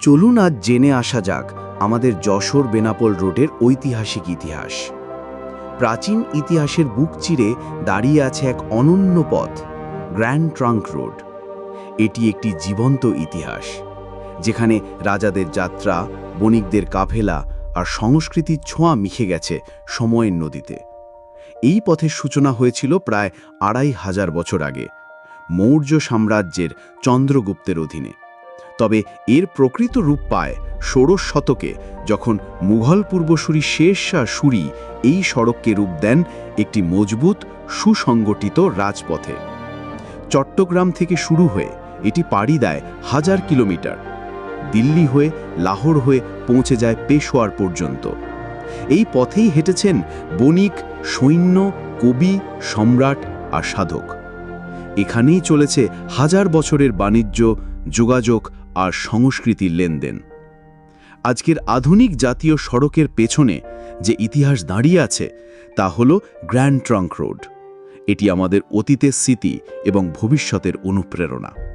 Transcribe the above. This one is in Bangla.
চলুন আজ জেনে আসা যাক আমাদের যশোর বেনাপোল রোডের ঐতিহাসিক ইতিহাস। প্রাচীন ইতিহাসের বুক চিরে দাঁড়িয়ে আছে এক অনন্য পথ, গ্র্যান্ড ট্রাঙ্ক রোড। এটি একটি জীবন্ত ইতিহাস, যেখানে রাজাদের যাত্রা, বণিকদের কাফেলা আর সংস্কৃতির ছোঁয়া মিশে গেছে সময়ের নদীতে। এই পথের সূচনা হয়েছিল প্রায় আড়াই হাজার বছর আগে, মৌর্য সাম্রাজ্যের চন্দ্রগুপ্তের অধীনে। তবে এর প্রকৃত রূপ পায় ষোড়শ শতকে, যখন মুঘল পূর্বসূরি শের শাহ সুরি এই সড়ককে রূপ দেন একটি মজবুত, সুসংগঠিত রাজপথে। চট্টগ্রাম থেকে শুরু হয়ে এটি পাড়ি দেয় হাজার কিলোমিটার। দিল্লি হয়ে লাহোর হয়ে পৌঁছে যায় পেশোয়ার পর্যন্ত। এই পথেই হেঁটেছেন বণিক, সৈন্য, কবি, সম্রাট আর সাধক। এখানেই চলেছে হাজার বছরের বাণিজ্য, যোগাযোগ আর সংস্কৃতির লেনদেন। আজকের আধুনিক জাতীয় সড়কের পেছনে যে ইতিহাস দাঁড়িয়ে আছে, তা হল গ্র্যান্ড ট্রাঙ্ক রোড। এটি আমাদের অতীতের স্মৃতি এবং ভবিষ্যতের অনুপ্রেরণা।